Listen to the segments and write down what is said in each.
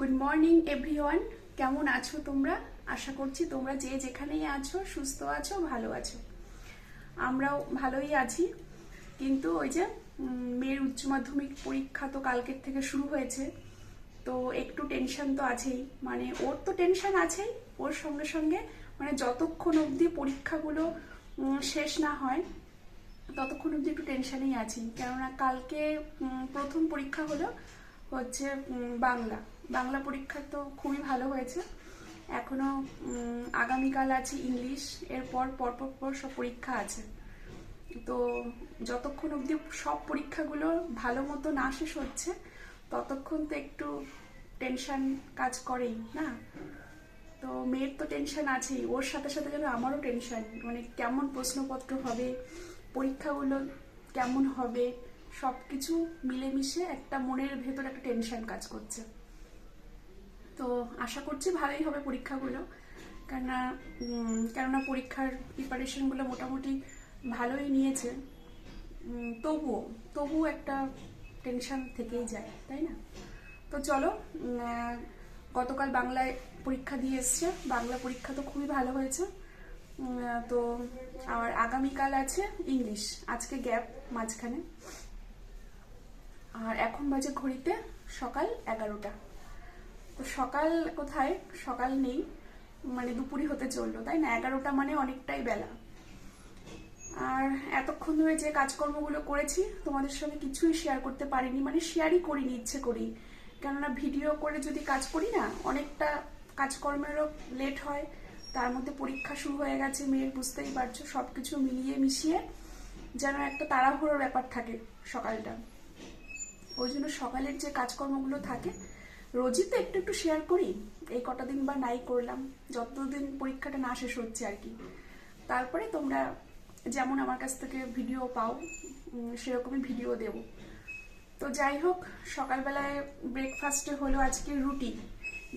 Good morning everyone কেমন আছো তোমরা? আশা করছি তোমরা যে যেখানেই আছো, সুস্থ আছো, ভালো আছো। আমরাও ভালোই আছি। কিন্তু ওই যে মেয়ের উচ্চ মাধ্যমিক পরীক্ষা তো কালকের থেকে শুরু হয়েছে। তো একটু টেনশন তো আছেই। মানে ওর তো টেনশন আছেই। ওর সঙ্গে সঙ্গে মানে যতক্ষণ অবধি পরীক্ষাগুলো শেষ না হয়, ততক্ষণ অবধি একটু টেনশনেই আছি। কেননা কালকে প্রথম পরীক্ষা হলো হচ্ছে বাংলা। বাংলা পরীক্ষা তো খুবই ভালো হয়েছে। এখনও আগামীকাল আছে ইংলিশ, এরপর পরপর পর সব পরীক্ষা আছে। তো যতক্ষণ অবধি সব পরীক্ষাগুলো ভালো মতো না শেষ হচ্ছে, ততক্ষণ তো একটু টেনশন কাজ করেই, না? তো মেয়ের তো টেনশন আছেই, ওর সাথে সাথে যেন আমারও টেনশন মানে কেমন প্রশ্নপত্র হবে, পরীক্ষাগুলো কেমন হবে সব কিছু মিলেমিশে একটা মনের ভেতর একটা টেনশন কাজ করছে। তো আশা করছি ভালোই হবে পরীক্ষাগুলো। কেননা কেননা পরীক্ষার প্রিপারেশনগুলো মোটামুটি ভালোই নিয়েছে। তবুও তবুও একটা টেনশন থেকেই যায়, তাই না? তো চলো গতকাল বাংলায় পরীক্ষা দিয়ে এসছে। বাংলা পরীক্ষা তো খুবই ভালো হয়েছে। তো আর আগামীকাল আছে ইংলিশ, আজকে গ্যাপ মাঝখানে। আর এখন বাজে ঘড়িতে সকাল এগারোটা। তো সকাল কোথায়? সকাল নেই। মানে দুপুরই হতে চলল, তাই না? এগারোটা মানে অনেকটাই বেলা। আর এতক্ষণ ধরে যে কাজকর্মগুলো করেছি, তোমাদের সঙ্গে কিছুই শেয়ার করতে পারিনি। মানে শেয়ারই করিনি, ইচ্ছে করি কেননা ভিডিও করে যদি কাজ করি না, অনেকটা কাজকর্মেরও লেট হয়। তার মধ্যে পরীক্ষা শুরু হয়ে গেছে মেয়ের বুঝতেই পারছ সব কিছু মিলিয়ে মিশিয়ে যেন একটা তাড়াহুড়োর ব্যাপার থাকে সকালটা। ওই জন্য সকালের যে কাজকর্মগুলো থাকে রোজই তো একটু একটু শেয়ার করি? এই কটা দিন বা নাই করলাম, যতদিন পরীক্ষাটা না শেষ হচ্ছে আর কি। তারপরে তোমরা যেমন আমার কাছ থেকে ভিডিও পাও সেরকমই ভিডিও দেব। তো যাই হোক, সকালবেলায় ব্রেকফাস্টে হলো আজকে রুটি,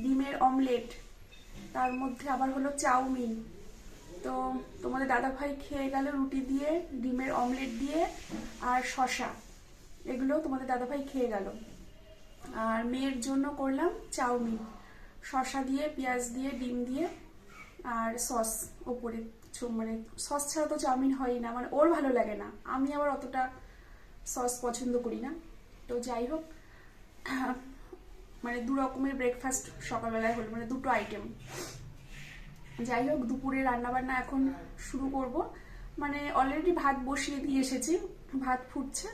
ডিমের অমলেট তার মধ্যে আবার হলো চাউমিন। তো তোমাদের দাদা ভাই খেয়ে গেল রুটি দিয়ে, ডিমের অমলেট দিয়ে আর শশা এগুলো তোমাদের দাদা ভাই খেয়ে গেল। আর মেয়ের জন্য করলাম চাউমিন। শশা দিয়ে, পেঁয়াজ দিয়ে, ডিম দিয়ে আর সস ওপরে মানে সস ছাড়া তো চাউমিন হয়ই না। মানে ওর ভালো লাগে না। আমি আবার অতটা সস পছন্দ করি না। তো যাই হোক মানে দু রকমের ব্রেকফাস্ট সকালবেলায় হলো মানে দুটো আইটেম যাই হোক, দুপুরে রান্নাবান্না এখন শুরু করব। মানে অলরেডি ভাত বসিয়ে দিয়ে এসেছি। ভাত ফুটছে।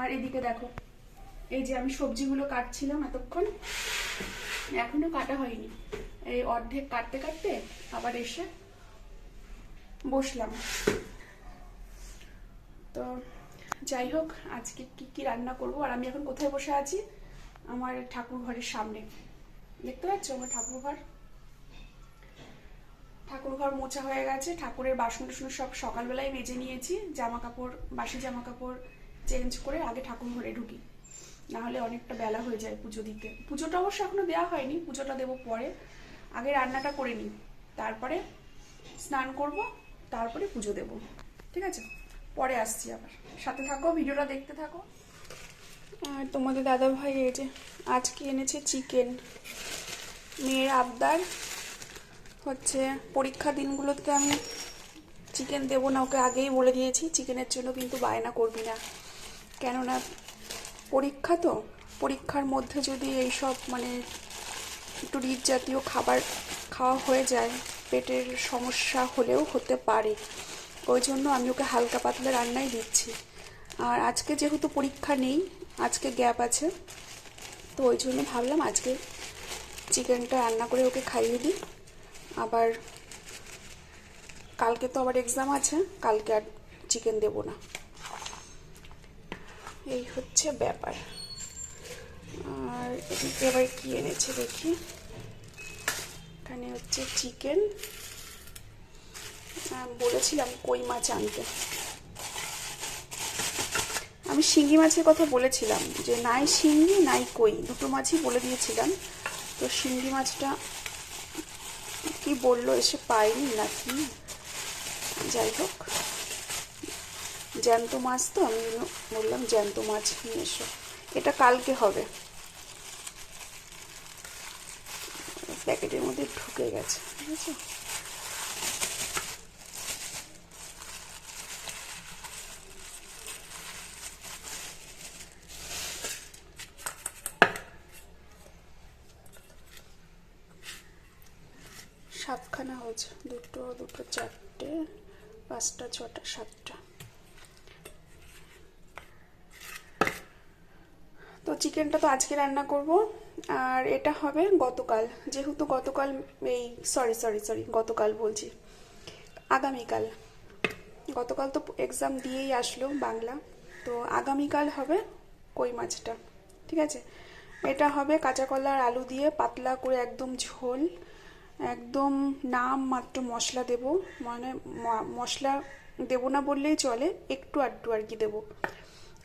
আর এদিকে দেখো এই যে আমি সবজিগুলো কাটছিলাম এতক্ষণ। এখনও কাটা হয়নি। এই অর্ধেক কাটতে কাটতে আবার এসে বসলাম। তো যাই হোক, আজকে কি কি রান্না করব? আর আমি এখন কোথায় বসে আছি? আমার ঠাকুর ঘরের সামনে। দেখতে পাচ্ছ আমার ঠাকুর ঘর? ঠাকুর ঘর মোছা হয়ে গেছে। ঠাকুরের বাসন টাসন সব সকালবেলায় মেজে নিয়েছি। জামা কাপড় বাসি জামা কাপড় চেঞ্জ করে আগে ঠাকুর ঘরে ঢুকি। না হলে অনেকটা বেলা হয়ে যায় পুজো দিতে। পুজোটা অবশ্য এখনও দেওয়া হয়নি, পুজোটা দেবো পরে। আগে রান্নাটা করে নিই, তারপরে স্নান করব, তারপরে পুজো দেব। ঠিক আছে? পরে আসছি আবার। সাথে থাকো, ভিডিওটা দেখতে থাকো। আর তোমাদের দাদা ভাই এই যে আজকে এনেছে চিকেন। মেয়ের আবদার হচ্ছে পরীক্ষা দিনগুলোতে আমি চিকেন দেবো না, ওকে আগেই বলে দিয়েছি। চিকেনের জন্য কিন্তু বায়না করবি না। কেননা পরীক্ষা তো? পরীক্ষার মধ্যে যদি এইসব মানে একটু রিচ জাতীয় খাবার খাওয়া হয়ে যায়, পেটের সমস্যা হলেও হতে পারে। ওই জন্য আমি ওকে হালকা পাতলা রান্নাই দিচ্ছি। আর আজকে যেহেতু পরীক্ষা নেই, আজকে গ্যাপ আছে, তো ওই জন্য ভাবলাম আজকে চিকেনটা রান্না করে ওকে খাইয়ে দিই। আবার কালকে তো আবার এক্সাম আছে, কালকে আর চিকেন দেবো না। এই হচ্ছে ব্যাপার। আর এদিকে আবার কি এনেছে দেখি? এখানে হচ্ছে চিকেন বলেছিলাম কই মাছ আনতে। আমি শিঙ্গি মাছের কথা বলেছিলাম যে নাই শিঙ্গি নাই কই, দুটো মাছই বলে দিয়েছিলাম। তো শিঙ্গি মাছটা কি বলল এসে পাইনি নাকি? যাই হোক। জ্যান্ত মাছ তো, আমি বললাম জ্যান্ত মাছ নিয়ে এসো। এটা কালকে হবে। প্যাকেটের মধ্যে ঢুকে গেছে। ঠিক আছে সাতখানা হয়েছে। দুটো দুটো, চারটে, পাঁচটা, ছটা, সাতটা। চিকেনটা তো আজকে রান্না করব, আর এটা হবে গতকাল। যেহেতু গতকাল এই সরি সরি সরি গতকাল বলছি, আগামীকাল। গতকাল তো এক্সাম দিয়েই আসলো বাংলা, তো আগামীকাল হবে কই মাছটা, ঠিক আছে? এটা হবে কাঁচা কলা আর আলু দিয়ে পাতলা করে একদম ঝোল, একদম নাম মাত্র মশলা দেব মানে মশলা দেবো না বললেই চলে, একটু আড্ডু আর কি দেবো।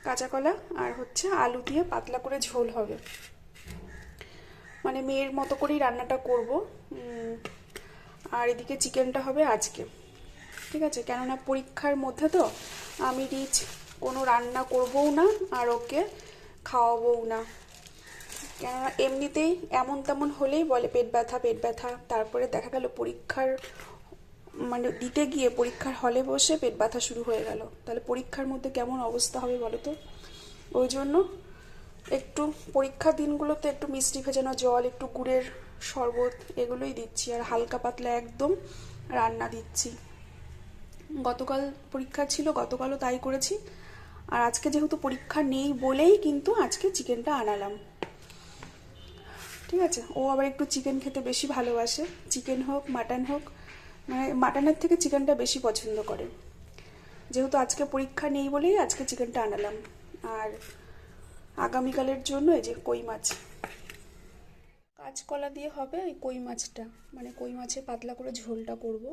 কাঁচা কলা আর হচ্ছে আলু দিয়ে পাতলা করে ঝোল হবে। মানে মেয়ের মতো করেই রান্নাটা করব। আর এদিকে চিকেনটা হবে আজকে। ঠিক আছে? কেননা পরীক্ষার মধ্যে তো আমি রিচ কোনো রান্না করবও না আর ওকে খাওয়াবও না। কেননা এমনিতেই এমন তেমন হলেই বলে পেট ব্যথা পেট ব্যথা, তারপরে দেখা গেল পরীক্ষার মানে দিতে গিয়ে পরীক্ষার হলে বসে পেট ব্যথা শুরু হয়ে গেল। তাহলে পরীক্ষার মধ্যে কেমন অবস্থা হবে বলো তো? ওই জন্য একটু পরীক্ষার দিনগুলোতে একটু মিষ্টি ভেজানো জল, একটু গুড়ের শরবত এগুলোই দিচ্ছি। আর হালকা পাতলা একদম রান্না দিচ্ছি। গতকাল পরীক্ষা ছিল, গতকালও তাই করেছি। আর আজকে যেহেতু পরীক্ষা নেই বলেই কিন্তু আজকে চিকেনটা আনালাম। ঠিক আছে? ও আবার একটু চিকেন খেতে বেশি ভালোবাসে। চিকেন হোক, মাটন হোক মানে মাটনের থেকে চিকেনটা বেশি পছন্দ করে। যেহেতু আজকে পরীক্ষা নেই বলেই আজকে চিকেনটা আনালাম। আর আগামীকালের জন্য এই যে কই মাছ। কাঁচকলা দিয়ে হবে ওই কই মাছটা। মানে কই মাছের পাতলা করে ঝোলটা করব,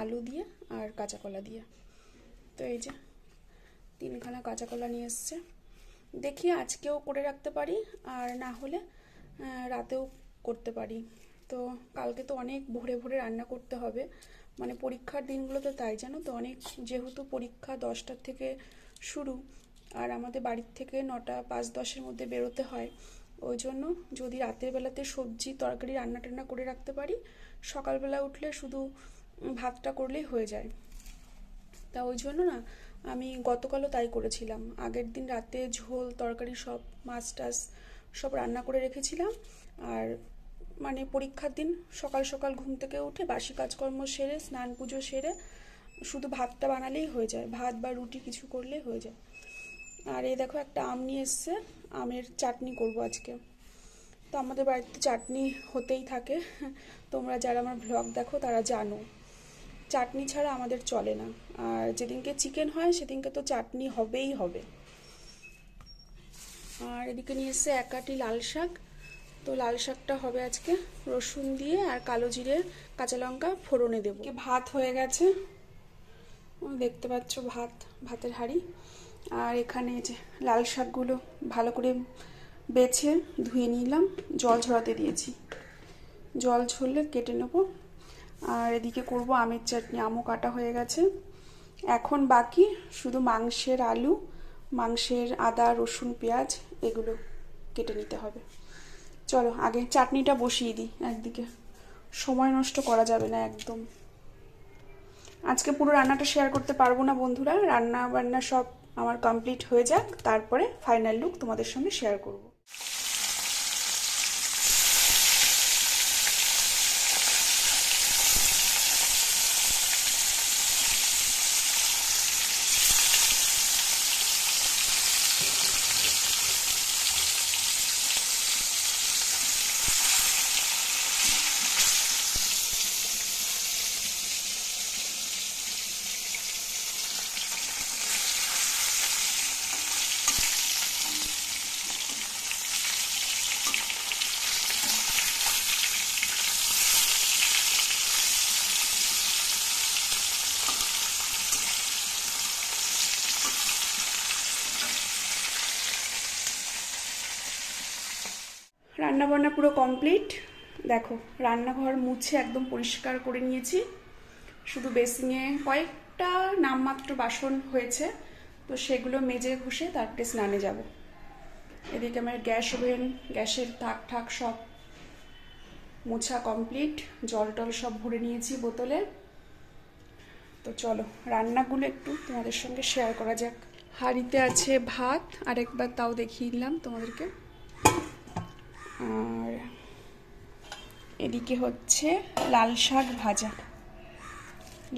আলু দিয়ে আর কাঁচা কলা দিয়ে। তো এই যে তিনখানা কাঁচা কলা নিয়ে এসছে। দেখি আজকেও করে রাখতে পারি, আর না হলে রাতেও করতে পারি। তো কালকে তো অনেক ভোরে ভোরে রান্না করতে হবে। মানে পরীক্ষার দিনগুলোতে তাই জানো তো, অনেক যেহেতু পরীক্ষা দশটার থেকে শুরু, আর আমাদের বাড়ির থেকে নটা পাঁচ দশের মধ্যে বেরোতে হয়। ওই জন্য যদি রাতের বেলাতে সবজি, তরকারি রান্না টান্না করে রাখতে পারি, সকালবেলা উঠলে শুধু ভাতটা করলেই হয়ে যায়। তা ওই জন্য না, আমি গতকালও তাই করেছিলাম। আগের দিন রাতে ঝোল, তরকারি সব মাছ টাছ সব রান্না করে রেখেছিলাম। আর মানে পরীক্ষার দিন সকাল সকাল ঘুম থেকে উঠে বাসি কাজকর্ম সেরে, স্নান পুজো সেরে শুধু ভাতটা বানালেই হয়ে যায়, ভাত বা রুটি কিছু করলেই হয়ে যায়। আর এই দেখো একটা আম নিয়ে এসছে, আমের চাটনি করব আজকে। তো আমাদের বাড়িতে চাটনি হতেই থাকে, তোমরা যারা আমার ভ্লগ দেখো তারা জানো। চাটনি ছাড়া আমাদের চলে না, আর যেদিনকে চিকেন হয় সেদিনকে তো চাটনি হবেই হবে। আর এদিকে নিয়ে এসছে এক কাটি লাল শাক তো লাল শাকটা হবে আজকে। রসুন দিয়ে আর কালো জিরে কাঁচা লঙ্কা ফোড়নে দেবো। ভাত হয়ে গেছে। দেখতে পাচ্ছ ভাত ভাতের হাঁড়ি। আর এখানে যে লাল শাকগুলো ভালো করে বেছে ধুয়ে নিলাম জল ঝরাতে দিয়েছি। জল ঝরলে কেটে নেব। আর এদিকে করব আমের চাটনি আমও কাটা হয়ে গেছে। এখন বাকি শুধু মাংসের আলু মাংসের আদা রসুন পেঁয়াজ এগুলো কেটে নিতে হবে। চলো, আগে চাটনিটা বসিয়ে দিই একদিকে। সময় নষ্ট করা যাবে না একদম। আজকে পুরো রান্নাটা শেয়ার করতে পারব না বন্ধুরা। রান্না বান্না সব আমার কমপ্লিট হয়ে যাক, তারপরে ফাইনাল লুক তোমাদের সঙ্গে শেয়ার করব। রান্না বান্না পুরো কমপ্লিট। দেখো, রান্নাঘর মুছে একদম পরিষ্কার করে নিয়েছি। শুধু বেসিংয়ে কয়েকটা নামমাত্র বাসন হয়েছে, তো সেগুলো মেজে ঘষে তারপরে স্নানে যাব। এদিকে আমার গ্যাস ওভেন, গ্যাসের থাক ঠাক সব মোছা কমপ্লিট। জল টল সব ভরে নিয়েছি বোতলে। তো চলো, রান্নাগুলো একটু তোমাদের সঙ্গে শেয়ার করা যাক। হাঁড়িতে আছে ভাত আর একবার তাও দেখিয়ে দিলাম তোমাদেরকে। আর এদিকে হচ্ছে লাল শাক ভাজা।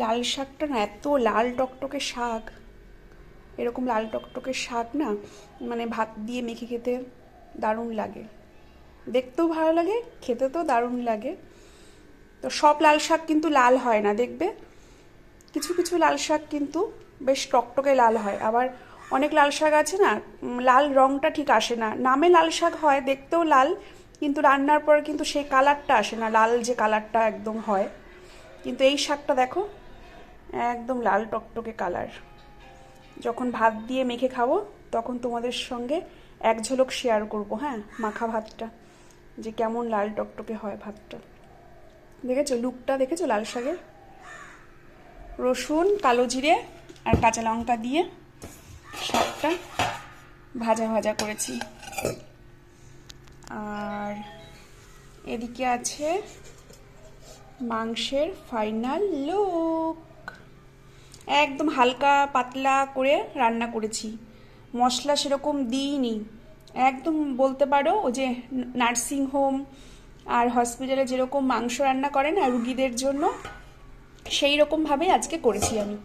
লাল শাকটা না এত লাল টকটকে শাক। এরকম লাল টকটকে শাক না মানে ভাত দিয়ে মেখে খেতে দারুণ লাগে। দেখতেও ভালো লাগে, খেতে তো দারুণ লাগে। তো সব লাল শাক কিন্তু লাল হয় না, দেখবে? কিছু কিছু লাল শাক কিন্তু বেশ টকটকে লাল হয়। আবার অনেক লাল শাক আছে না লাল রঙটা ঠিক আসে না। নামে লাল শাক হয়, দেখতেও লাল কিন্তু রান্নার পর কিন্তু সেই কালারটা আসে না, লাল যে কালারটা একদম হয়। কিন্তু এই শাকটা দেখো, একদম লাল টকটকে কালার। যখন ভাত দিয়ে মেখে খাব, তখন তোমাদের সঙ্গে এক ঝলক শেয়ার করব হ্যাঁ মাখা ভাতটা। যে কেমন লাল টকটকে হয় ভাতটা। দেখেছ? লুকটা দেখেছ? লাল শাকের? রসুন, কালো জিরে আর কাঁচা লঙ্কা দিয়ে শাকটা ভাজা ভাজা করেছি। আর এদিকে আছে মাংসের ফাইনাল লুক একদম হালকা পাতলা করে রান্না করেছি। মশলা সেরকম দিইনি। একদম বলতে পারো ওই যে নার্সিং হোম আর হসপিটালে যেরকম মাংস রান্না করে না রুগীদের জন্য, সেই রকমভাবেই আজকে করেছি আমি।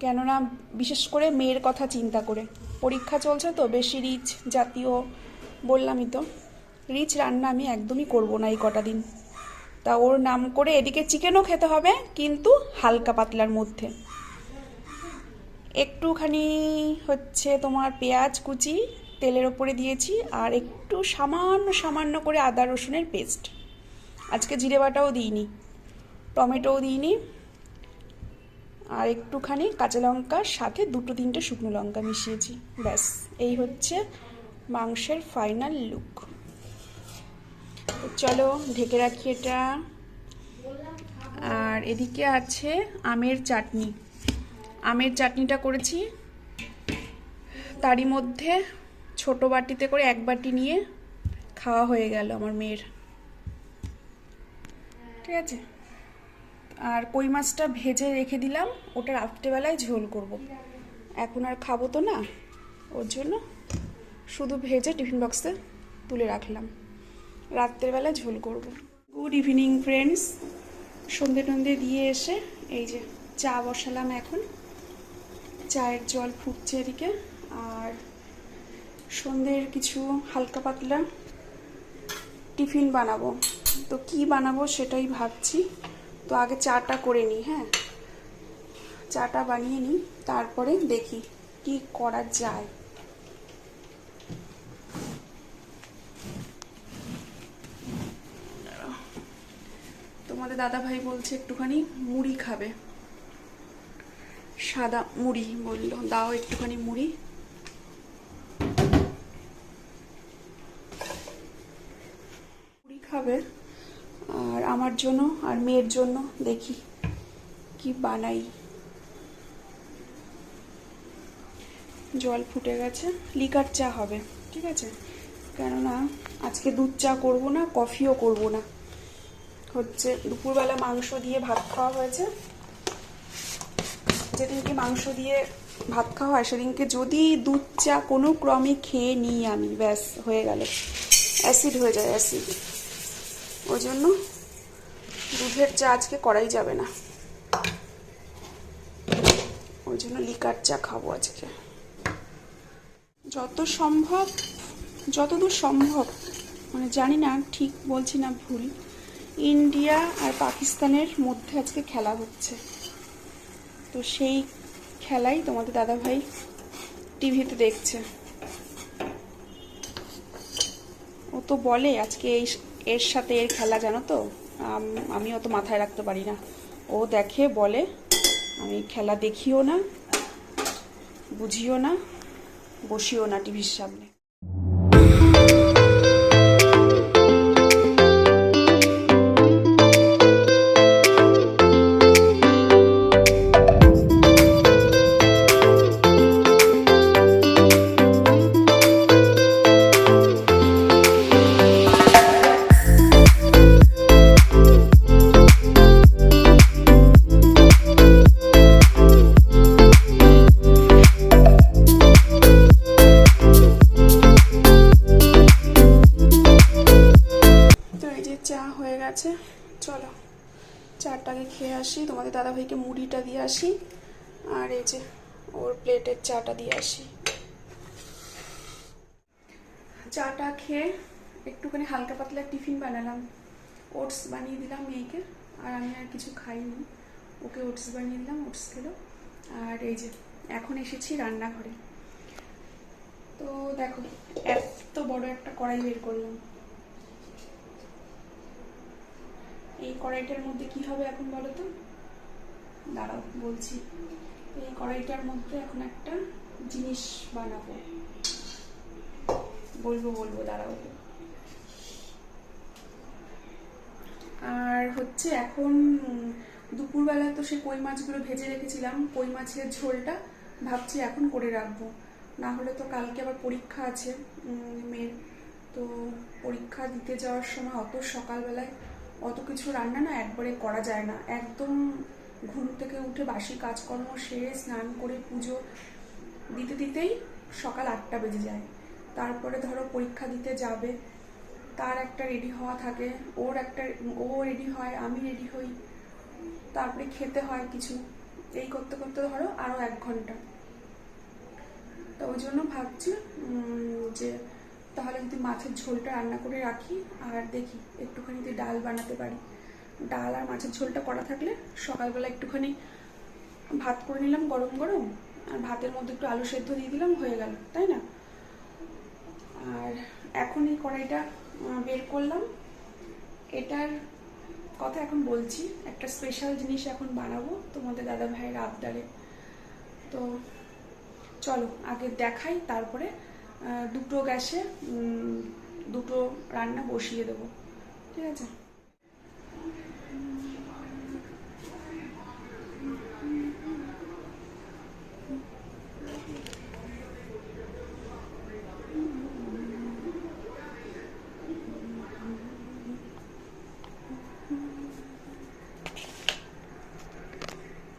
কেননা বিশেষ করে মেয়ের কথা চিন্তা করে। পরীক্ষা চলছে তো, বেশি রিচ জাতীয় বললামই তো, রিচ রান্না আমি একদমই করব না এই কটা দিন। তা ওর নাম করে এদিকে চিকেনও খেতে হবে, কিন্তু হালকা পাতলার মধ্যে। একটুখানি হচ্ছে তোমার পেঁয়াজ কুচি তেলের ওপরে দিয়েছি, আর একটু সামান্য সামান্য করে আদা রসুনের পেস্ট। আজকে জিরে বাটাও দিইনি, টমেটোও দিইনি, আর একটুখানি কাঁচা লঙ্কার সাথে দুটো তিনটে শুকনো লঙ্কা মিশিয়েছি। ব্যাস, এই হচ্ছে মাংসের ফাইনাল লুক চলো, ঢেকে রাখি এটা। আর এদিকে আছে আমের চাটনি। আমের চাটনিটা করেছি। তারই মধ্যে ছোট বাটিতে করে এক বাটি নিয়ে খাওয়া হয়ে গেল আমার মেয়ের। ঠিক আছে? আর কই মাছটা ভেজে রেখে দিলাম, ওটা রাত্রেবেলায় ঝোল করব। এখন আর খাব তো না, ওর জন্য শুধু ভেজে টিফিন বক্সে তুলে রাখলাম। রাত্রেবেলা ঝোল করব। গুড ইভিনিং ফ্রেন্ডস সন্ধে টন্ধে দিয়ে এসে এই যে চা বসালাম এখন। চায়ের জল ফুটছে এদিকে। আর সন্ধ্যের কিছু হালকা পাতলা টিফিন বানাবো। তো কি বানাবো সেটাই ভাবছি। তো আগে চাটা করে নিই হ্যাঁ? চাটা বানিয়ে নিই, তারপরে দেখি কি করা যায়। তোমাদের দাদা ভাই বলছে একটুখানি মুড়ি খাবে। সাদা মুড়ি বলল, দাও একটুখানি মুড়ি। মুড়ি খাবে, আর আমার জন্য আর মেয়ের জন্য দেখি কি বানাই। জল ফুটে গেছে, লিকার চা হবে, ঠিক আছে? কেননা আজকে দুধ চা করব না, কফিও করব না। হচ্ছে, দুপুরবেলা মাংস দিয়ে ভাত খাওয়া হয়েছে। যেদিনকে মাংস দিয়ে ভাত খাওয়া হয়, সেদিনকে যদি দুধ চা কোনো ক্রমে খেয়ে নিই আমি, ব্যাস, হয়ে গেল। অ্যাসিড হয়ে যায়, অ্যাসিড। ওই জন্য দুধের চা আজকে করাই যাবে না। ওই জন্য লিকার চা খাব আজকে। যত সম্ভব, যতদূর সম্ভব মানে জানি না, ঠিক বলছি না ভুল ইন্ডিয়া আর পাকিস্তানের মধ্যে আজকে খেলা হচ্ছে। তো সেই খেলাই তোমাদের দাদাভাই টিভিতে দেখছে। ও তো বলে আজকে এই এর সাথে এর খেলা, জানো তো? আম- অত মাথায় রাখতে পারি না। ও দেখে, বলে, আমি খেলা দেখিও না, বুঝিও না, বসিও না টিভির সামনে। মুড়িটা দিয়ে আসি, আর এই যে ওর প্লেটের চাটা দিয়ে আসি। চাটা খেয়ে একটুখানি হালকা পাতলা টিফিন বানালাম। ওটস বানিয়ে দিলাম মেয়েকে, আর আমি আর কিছু খাইনি। ওকে ওটস বানিয়ে দিলাম, ওটস খেলো। আর এই যে এখন এসেছি রান্নাঘরে। তো দেখো, এত বড় একটা কড়াই বের করলাম। এই কড়াইটার মধ্যে কি হবে এখন বলো তো? দাঁড়াও, বলছি। এই কড়াইটার মধ্যে এখন একটা জিনিস বানাবো। বলব বলব, দাঁড়াও। আর হচ্ছে এখন দুপুরবেলা তো সে কই মাছগুলো ভেজে রেখেছিলাম, কই মাছের ঝোলটা ভাবছি এখন করে রাখব। না হলে তো কালকে আবার পরীক্ষা আছে মেয়ের। তো পরীক্ষা দিতে যাওয়ার সময় অত সকালবেলায় অত কিছু রান্না না একবারে করা যায় না। একদম ঘুম থেকে উঠে বাসি কাজকর্ম সেরে স্নান করে পুজো দিতে দিতেই সকাল আটটা বেজে যায়। তারপরে ধরো পরীক্ষা দিতে যাবে, তার একটা রেডি হওয়া থাকে, ওর একটা, ও রেডি হয়, আমি রেডি হই, তারপরে খেতে হয় কিছু, এই করতে করতে ধরো আরও এক ঘণ্টা। তো ওই জন্য ভাবছি যে তাহলে যদি মাছের ঝোলটা রান্না করে রাখি, আর দেখি একটুখানি ডাল বানাতে পারি। ডাল আর মাছের ঝোলটা করা থাকলে সকালবেলা একটুখানি ভাত করে নিলাম গরম গরম, আর ভাতের মধ্যে একটু আলু সেদ্ধ দিয়ে দিলাম, হয়ে গেল, তাই না? আর এখন এই কড়াইটা বের করলাম। এটার কথা এখন বলছি, একটা স্পেশাল জিনিস এখন বানাবো তোমাদের দাদা ভাইয়ের আবদারে। তো চলো, আগে দেখাই, তারপরে দুটো গ্যাসে দুটো রান্না বসিয়ে দেবো। ঠিক আছে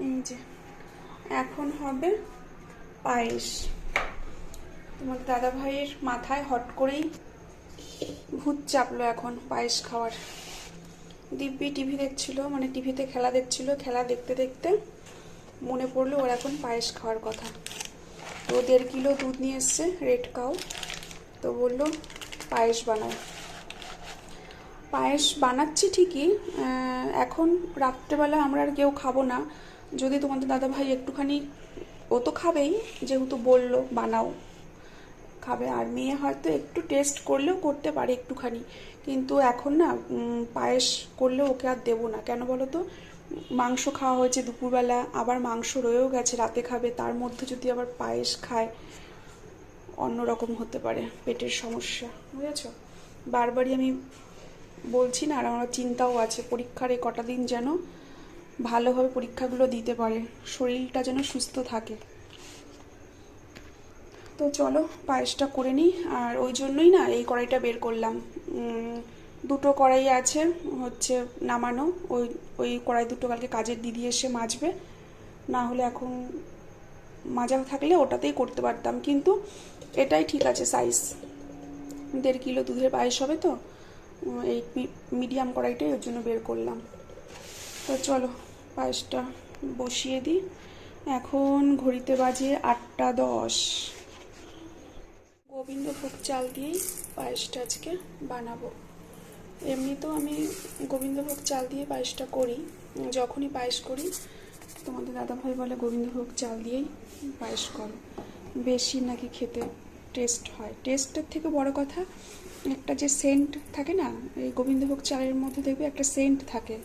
এই যে এখন হবে পায়েস তোমার দাদা ভাইয়ের মাথায় হট করেই ভূত চাপলো এখন পায়েস খাওয়ার। দিব্যি টিভি দেখছিল মানে টিভিতে খেলা দেখছিল, খেলা দেখতে দেখতে মনে পড়ল ওর এখন পায়েস খাওয়ার কথা। তো দেড় কিলো দুধ নিয়ে এসছে, রেড কাউ। তো বলল, পায়েস বানাও। পায়েস বানাচ্ছি ঠিকই এখন রাত্রেবেলা আমরা আর কেউ খাব না। যদি তোমাদের দাদা ভাই একটুখানি ও তো খাবেই, যেহেতু বলল, বানাও। খাবে, আর মেয়ে হয়তো একটু টেস্ট করলেও করতে পারে একটুখানি। কিন্তু এখন না পায়েস করলে ওকে আর দেবো না। কেন বলো তো? মাংস খাওয়া হয়েছে দুপুরবেলা, আবার মাংস রয়েও গেছে, রাতে খাবে। তার মধ্যে যদি আবার পায়েস খায় অন্যরকম হতে পারে পেটের সমস্যা, বুঝেছ? বারবারই আমি বলছি না, আর আমার চিন্তাও আছে। পরীক্ষার এই কটা দিন যেন ভালোভাবে পরীক্ষাগুলো দিতে পারে। শরীরটা যেন সুস্থ থাকে। তো চলো, পায়েসটা করে নিই। আর ওই জন্যই না এই কড়াইটা বের করলাম। দুটো কড়াই আছে, হচ্ছে নামানো। ওই ওই কড়াই দুটো কালকে কাজের দিদি এসে মাজবে। না হলে এখন মাজা থাকলে ওটাতেই করতে পারতাম। কিন্তু এটাই ঠিক আছে সাইজ দেড় কিলো দুধের পায়েস হবে তো। এই মিডিয়াম কড়াইটাই ওর জন্য বের করলাম। তো চলো পায়েসটা বসিয়ে দিই। এখন ঘড়িতে বাজে আটটা দশ। গোবিন্দভোগ চাল দিয়েই পায়েসটা আজকে বানাবো। এমনিতেও আমি গোবিন্দভোগ চাল দিয়ে পায়েসটা করি, যখনই পায়েস করি, তোমাদের দাদাভাই বলে গোবিন্দভোগ চাল দিয়েই পায়েস করো। বেশি নাকি খেতে টেস্ট হয়। টেস্টের থেকে বড় কথা, একটা যে সেন্ট থাকে না, এই গোবিন্দভোগ চালের মধ্যে দেখবে একটা সেন্ট থাকে।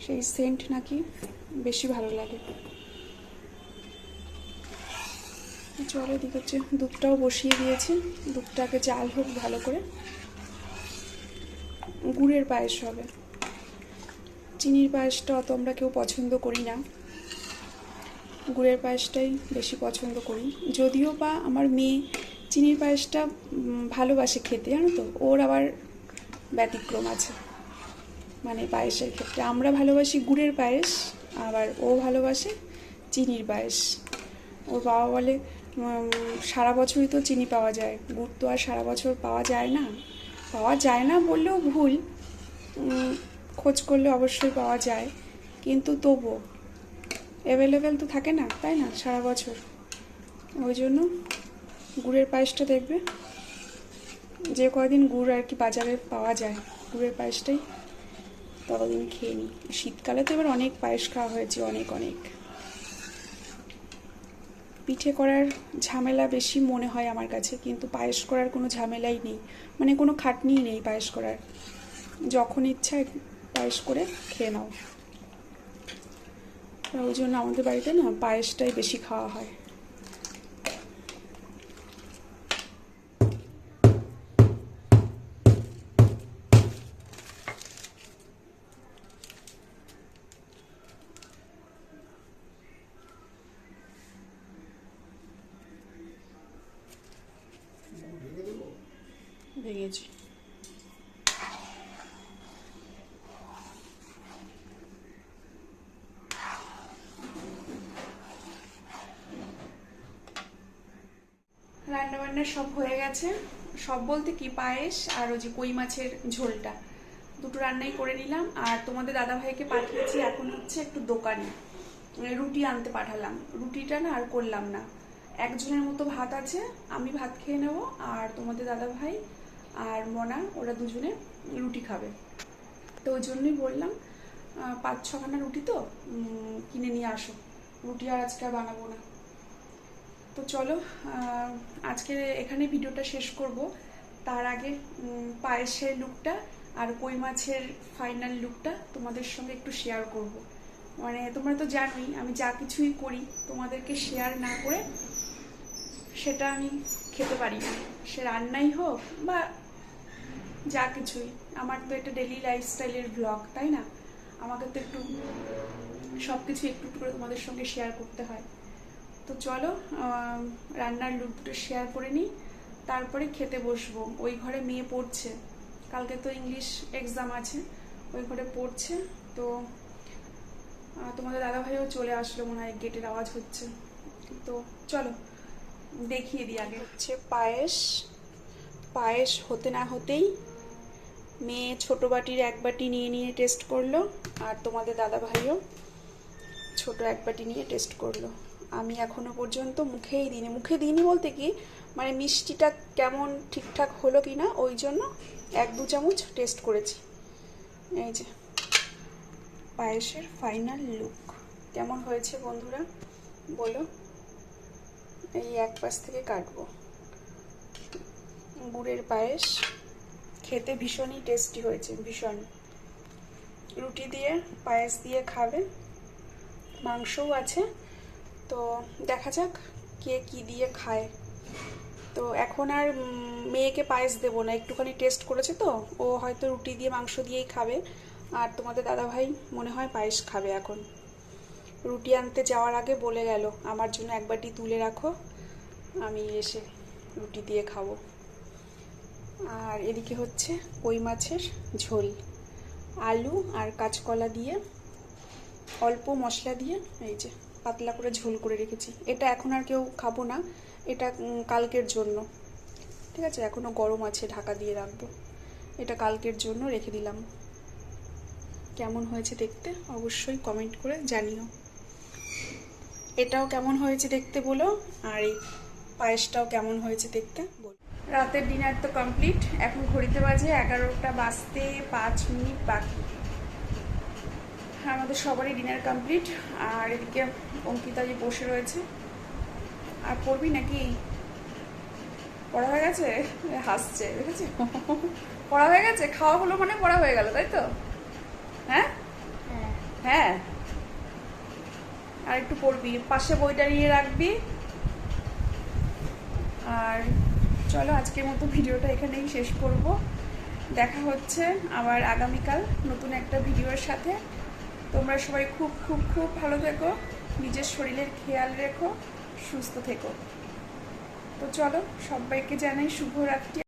সেই সেন্ট নাকি বেশি ভালো লাগে। চলো এদিকে হচ্ছে দুধটাও বসিয়ে দিয়েছি। দুধটাকে জাল হোক ভালো করে। গুড়ের পায়েস হবে। চিনির পায়েসটা অত আমরা কেউ পছন্দ করি না। গুড়ের পায়েসটাই বেশি পছন্দ করি। যদিও বা আমার মেয়ে চিনির পায়েসটা ভালোবাসে খেতে, জানো তো? ওর আবার ব্যতিক্রম আছে। মানে পায়েসের ক্ষেত্রে। আমরা ভালোবাসি গুড়ের পায়েস, আবার ও ভালোবাসে চিনির পায়েস। ওর বাবা বলে সারা বছরই তো চিনি পাওয়া যায়। গুড় তো আর সারা বছর পাওয়া যায় না। পাওয়া যায় না বললেও ভুল। খোঁজ করলে অবশ্যই পাওয়া যায়। কিন্তু তবুও অ্যাভেলেবেল তো থাকে না, তাই না? সারা বছর। ওই জন্য গুড়ের পায়েসটা দেখবে। যে কদিন গুড় আর কি বাজারে পাওয়া যায়, গুড়ের পায়েসটাই। ততদিন খেয়ে নিই শীতকালে তো এবার অনেক পায়েস খাওয়া হয়েছে, অনেক অনেক। পিঠে করার ঝামেলা বেশি মনে হয় আমার কাছে, কিন্তু পায়েস করার কোনো ঝামেলাই নেই। মানে কোনো খাটনিই নেই পায়েস করার। যখন ইচ্ছা পায়েস করে খেয়ে নাও। ওই জন্য আমাদের বাড়িতে না পায়েসটাই বেশি খাওয়া হয়। রান্না বান্না সব হয়ে গেছে। সব বলতে কি পায়েস আর ওই যে কই মাছের ঝোলটা। দুটো রান্নাই করে নিলাম আর তোমাদের দাদা ভাইকে পাঠিয়েছি এখন হচ্ছে একটু দোকানে। রুটি আনতে পাঠালাম। রুটিটা না আর করলাম না। একজনের মতো ভাত আছে, আমি ভাত খেয়ে নেব আর তোমাদের দাদা ভাই আর মনা, ওরা দুজনে রুটি খাবে। তো ওই জন্যই বললাম পাঁচ ছখানা রুটি তো কিনে নিয়ে আসো। রুটি আর আজকে আর বানাবো না। তো চলো আজকে এখানে ভিডিওটা শেষ করব। তার আগে পায়েসের লুকটা আর কই মাছের ফাইনাল লুকটা তোমাদের সঙ্গে একটু শেয়ার করব। মানে তোমরা তো জানোই, আমি যা কিছুই করি, তোমাদেরকে শেয়ার না করে, সেটা আমি খেতে পারি সে রান্নাই হোক বা যা কিছুই। আমার তো এটা ডেলি লাইফস্টাইলের ব্লগ তাই না? আমাকে তো একটু সব কিছু একটু একটু করে তোমাদের সঙ্গে শেয়ার করতে হয়। তো চলো রান্নার লুকটা শেয়ার করে নিই। তারপরে খেতে বসবো। ওই ঘরে মেয়ে পড়ছে। কালকে তো ইংলিশ এক্সাম আছে। ওই ঘরে পড়ছে। তো তোমাদের দাদাভাইও চলে আসলো মনে হয় গেটের আওয়াজ হচ্ছে। তো চলো, দেখিয়ে দিই আগে। হচ্ছে পায়েস। পায়েস হতে না হতেই মেয়ে ছোট বাটির এক বাটি নিয়ে নিয়ে টেস্ট করল, আর তোমাদের দাদা ভাইও ছোট এক বাটি নিয়ে টেস্ট করল। আমি এখনও পর্যন্ত মুখেই দিইনি। মুখে দিইনি বলতে কি মানে মিষ্টিটা কেমন ঠিকঠাক হলো কি না ওই জন্য এক দু চামচ টেস্ট করেছি। এই যে, পায়েসের ফাইনাল লুক কেমন হয়েছে বন্ধুরা? বলো। এই এক পাশ থেকে কাটবো। গুড়ের পায়েস। খেতে ভীষণই টেস্টি হয়েছে, ভীষণ। রুটি দিয়ে, পায়েস দিয়ে খাবে, মাংসও আছে। তো দেখা যাক কে কি দিয়ে খায়। তো এখন আর মেয়েকে পায়েস দেবো না, একটুখানি টেস্ট করেছে তো, ও হয়তো রুটি দিয়ে, মাংস দিয়েই খাবে। আর তোমাদের দাদাভাই মনে হয় পায়েস খাবে এখন। রুটি আনতে যাওয়ার আগে বলে গেল, আমার জন্য এক বাটি তুলে রাখো, আমি এসে রুটি দিয়ে খাব। আর এদিকে হচ্ছে কই মাছের ঝোল। আলু আর কাঁচকলা দিয়ে, অল্প মশলা দিয়ে এই যে পাতলা করে ঝোল করে রেখেছি। এটা এখন আর কেউ খাব না, এটা কালকের জন্য। ঠিক আছে এখনও গরম আছে, ঢাকা দিয়ে রাখব। এটা কালকের জন্য রেখে দিলাম। কেমন হয়েছে দেখতে অবশ্যই কমেন্ট করে জানিও। এটাও কেমন হয়েছে দেখতে বলো, আর এই পায়েসটাও কেমন হয়েছে দেখতে বলো। রাতের ডিনার তো কমপ্লিট এখন ঘড়িতে বাজে এগারোটা বাজতে পাঁচ মিনিট বাকি। আমাদের সবারই ডিনার কমপ্লিট আর এদিকে অঙ্কিতা যে বসে রয়েছে। আর পড়বি নাকি? পড়া হয়ে গেছে? হাসছে দেখেছি পড়া হয়ে গেছে? খাওয়া হলো মানে পড়া হয়ে গেল, তাই তো? হ্যাঁ? হ্যাঁ। আর একটু পড়বি, পাশে বইটা নিয়ে রাখবি। আর চলো আজকের মতো ভিডিওটা এখানেই শেষ করব। দেখা হচ্ছে আবার আগামীকাল নতুন একটা ভিডিওর সাথে। তোমরা সবাই খুব খুব খুব ভালো থেকো, নিজের শরীরের খেয়াল রেখো, সুস্থ থেকো। তো চলো সবাইকে জানাই শুভরাত্রি।